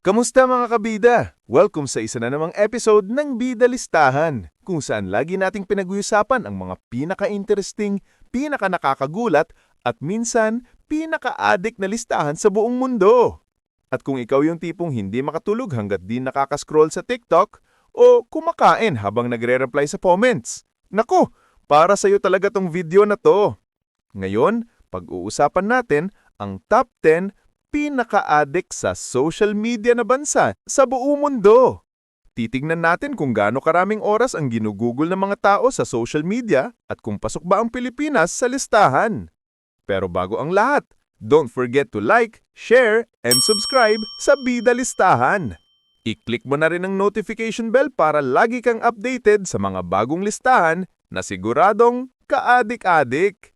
Kamusta mga kabida? Welcome sa isa na namang episode ng Bida Listahan, kung saan lagi nating pinag-uusapan ang mga pinaka-interesting, pinaka-nakakagulat, at minsan, pinaka-addict na listahan sa buong mundo. At kung ikaw yung tipong hindi makatulog hanggat di nakaka-scroll sa TikTok, o kumakain habang nagre-reply sa comments, nako, para sa'yo talaga tong video na to. Ngayon, pag-uusapan natin ang top 10 pinaka-addict sa social media na bansa sa buong mundo. Titingnan natin kung gaano karaming oras ang ginugugol ng mga tao sa social media at kung pasok ba ang Pilipinas sa listahan. Pero bago ang lahat, don't forget to like, share, and subscribe sa Bida Listahan. I-click mo na rin ang notification bell para lagi kang updated sa mga bagong listahan na siguradong kaadik-adik.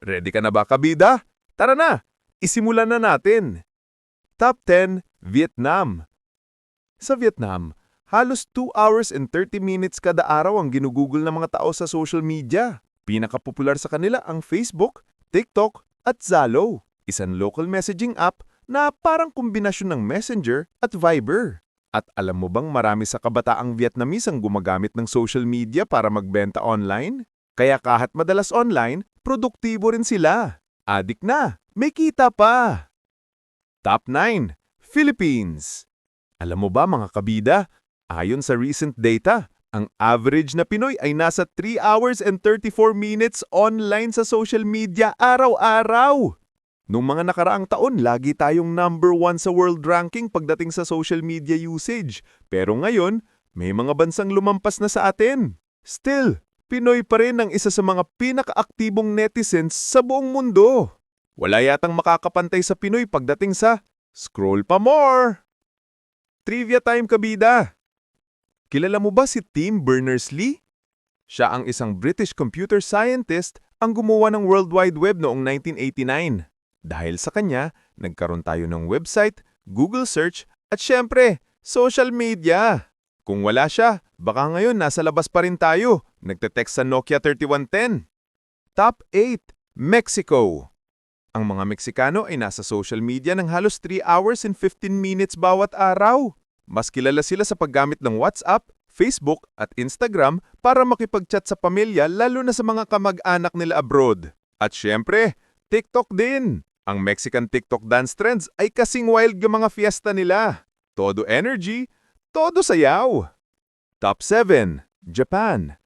Ready ka na ba, kabida? Tara na! Isimulan na natin. Top 10, Vietnam. Sa Vietnam, halos 2 hours and 30 minutes kada araw ang ginugugol ng mga tao sa social media. Pinakapopular sa kanila ang Facebook, TikTok, at Zalo, isang local messaging app na parang kombinasyon ng Messenger at Viber. At alam mo bang marami sa kabataang Vietnamese ang gumagamit ng social media para magbenta online? Kaya kahit madalas online, produktibo rin sila. Adik na, may kita pa. Top 9, Philippines. Alam mo ba mga kabida, ayon sa recent data, ang average na Pinoy ay nasa 3 hours and 34 minutes online sa social media araw-araw. Noong mga nakaraang taon, lagi tayong number one sa world ranking pagdating sa social media usage. Pero ngayon, may mga bansang lumampas na sa atin. Still, Pinoy pa rin ang isa sa mga pinakaaktibong netizens sa buong mundo. Wala yatang makakapantay sa Pinoy pagdating sa scroll pa more. Trivia time kabida. Kilala mo ba si Tim Berners-Lee? Siya ang isang British computer scientist ang gumawa ng World Wide Web noong 1989. Dahil sa kanya, nagkaroon tayo ng website, Google search, at syempre, social media. Kung wala siya, baka ngayon nasa labas pa rin tayo, nagte-text sa Nokia 3110. Top 8, Mexico. Ang mga Meksikano ay nasa social media ng halos 3 hours and 15 minutes bawat araw. Mas kilala sila sa paggamit ng WhatsApp, Facebook at Instagram para makipag-chat sa pamilya lalo na sa mga kamag-anak nila abroad. At syempre, TikTok din. Ang Mexican TikTok dance trends ay kasing wild yung mga fiesta nila. Todo energy, todo sayaw. Top 7, Japan.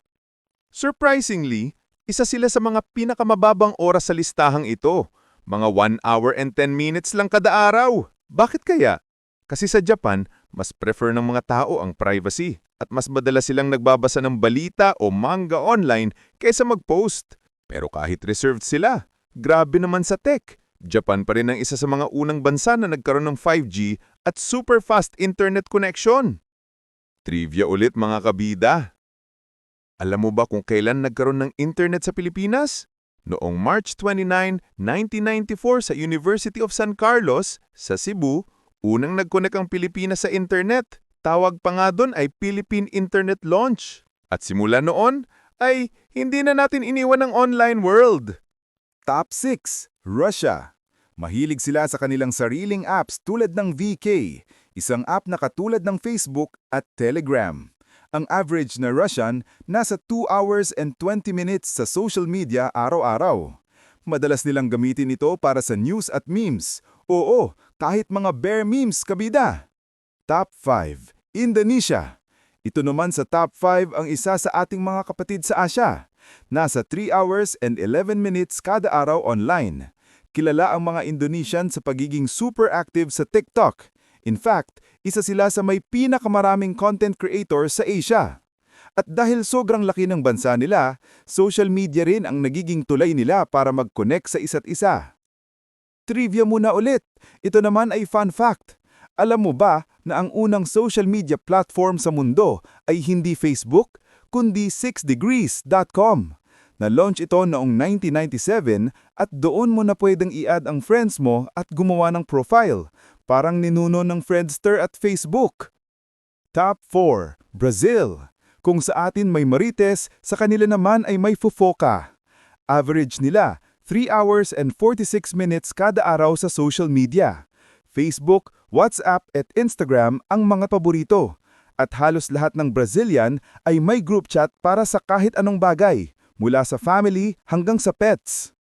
Surprisingly, isa sila sa mga pinakamababang oras sa listahang ito. Mga 1 hour and 10 minutes lang kada araw. Bakit kaya? Kasi sa Japan, mas prefer ng mga tao ang privacy at mas madalas silang nagbabasa ng balita o manga online kaysa mag-post. Pero kahit reserved sila, grabe naman sa tech. Japan pa rin ang isa sa mga unang bansa na nagkaroon ng 5G at super fast internet connection. Trivia ulit mga kabida. Alam mo ba kung kailan nagkaroon ng internet sa Pilipinas? Noong March 29, 1994 sa University of San Carlos, sa Cebu, unang nag-connect ang Pilipinas sa internet. Tawag pa nga doon ay Philippine Internet Launch. At simula noon, ay hindi na natin iniwan ang online world. Top 6, Russia. Mahilig sila sa kanilang sariling apps tulad ng VK, isang app na katulad ng Facebook at Telegram. Ang average na Russian nasa 2 hours and 20 minutes sa social media araw-araw. Madalas nilang gamitin ito para sa news at memes. Oo, kahit mga bear memes kabida. Top 5, Indonesia. Ito naman sa top 5 ang isa sa ating mga kapatid sa Asia. Nasa 3 hours and 11 minutes kada araw online. Kilala ang mga Indonesian sa pagiging super active sa TikTok. In fact, isa sila sa may pinakamaraming content creators sa Asia. At dahil sobrang laki ng bansa nila, social media rin ang nagiging tulay nila para mag-connect sa isa't isa. Trivia muna ulit. Ito naman ay fun fact. Alam mo ba na ang unang social media platform sa mundo ay hindi Facebook, kundi 6degrees.com? Na-launch ito noong 1997 at doon mo na pwedeng i-add ang friends mo at gumawa ng profile, parang ninuno ng Friendster at Facebook. Top 4, Brazil. Kung sa atin may Marites, sa kanila naman ay may Fufoka. Average nila, 3 hours and 46 minutes kada araw sa social media. Facebook, WhatsApp at Instagram ang mga paborito. At halos lahat ng Brazilian ay may group chat para sa kahit anong bagay, mula sa family hanggang sa pets.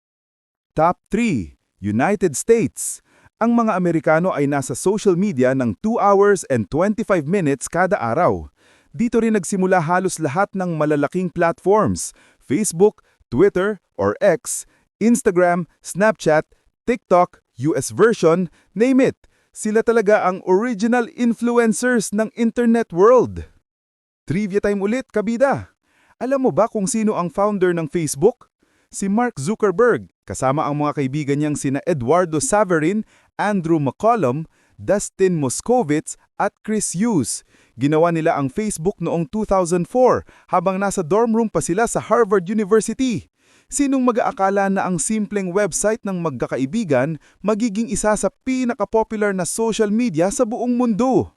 Top 3. United States. Ang mga Amerikano ay nasa social media ng 2 hours and 25 minutes kada araw. Dito rin nagsimula halos lahat ng malalaking platforms, Facebook, Twitter or X, Instagram, Snapchat, TikTok, US version, name it. Sila talaga ang original influencers ng internet world. Trivia time ulit, kabida. Alam mo ba kung sino ang founder ng Facebook? Si Mark Zuckerberg, kasama ang mga kaibigan niyang sina Eduardo Saverin, Andrew McCollum, Dustin Moskovitz at Chris Hughes. Ginawa nila ang Facebook noong 2004 habang nasa dorm room pa sila sa Harvard University. Sinong mag-aakala na ang simpleng website ng magkakaibigan magiging isa sa pinaka-popular na social media sa buong mundo?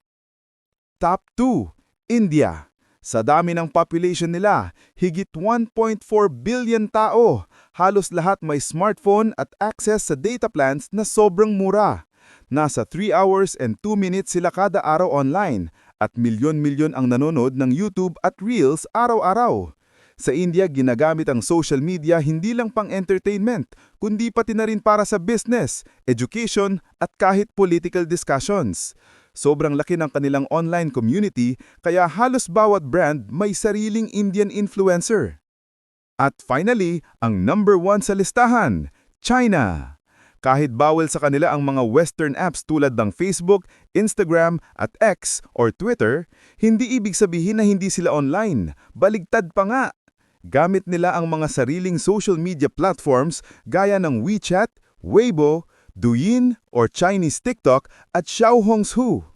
Top 2. India. Sa dami ng population nila, higit 1.4 billion tao. Halos lahat may smartphone at access sa data plans na sobrang mura. Nasa 3 hours and 2 minutes sila kada araw online at milyon-milyon ang nanonood ng YouTube at Reels araw-araw. Sa India, ginagamit ang social media hindi lang pang entertainment, kundi pati na rin para sa business, education at kahit political discussions. Sobrang laki ng kanilang online community kaya halos bawat brand may sariling Indian influencer. At finally, ang number one sa listahan, China. Kahit bawal sa kanila ang mga Western apps tulad ng Facebook, Instagram at X or Twitter, hindi ibig sabihin na hindi sila online. Baligtad pa nga. Gamit nila ang mga sariling social media platforms gaya ng WeChat, Weibo, Douyin or Chinese TikTok at Xiaohongshu.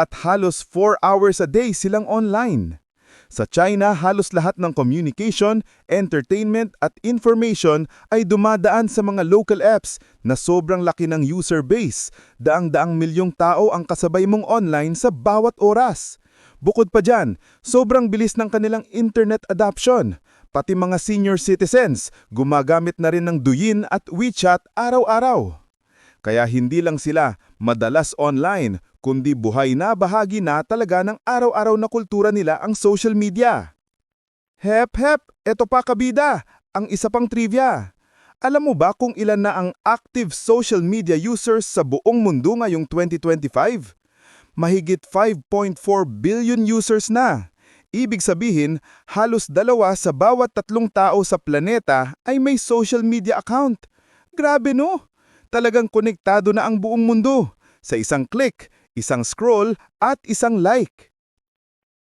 At halos 4 hours a day silang online. Sa China, halos lahat ng communication, entertainment at information ay dumadaan sa mga local apps na sobrang laki ng user base. Daang-daang milyong tao ang kasabay mong online sa bawat oras. Bukod pa dyan, sobrang bilis ng kanilang internet adoption. Pati mga senior citizens, gumagamit na rin ng Douyin at WeChat araw-araw. Kaya hindi lang sila madalas online, kundi buhay na bahagi na talaga ng araw-araw na kultura nila ang social media. Hep hep, eto pa kabida, ang isa pang trivia. Alam mo ba kung ilan na ang active social media users sa buong mundo ngayong 2025? Mahigit 5.4 billion users na. Ibig sabihin, halos dalawa sa bawat tatlong tao sa planeta ay may social media account. Grabe no? Talagang konektado na ang buong mundo sa isang click, isang scroll at isang like.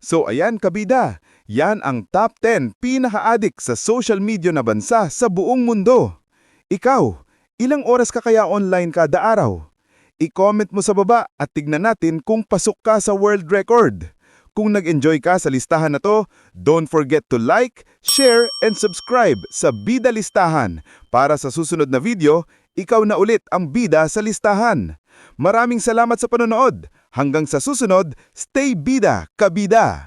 So ayan kabida, yan ang top 10 pinaka-addict sa social media na bansa sa buong mundo. Ikaw, ilang oras ka kaya online kada araw? I-comment mo sa baba at tignan natin kung pasok ka sa world record. Kung nag-enjoy ka sa listahan na to, don't forget to like, share, and subscribe sa Bida Listahan para sa susunod na video, ikaw na ulit ang bida sa listahan. Maraming salamat sa panonood. Hanggang sa susunod, stay bida, kabida!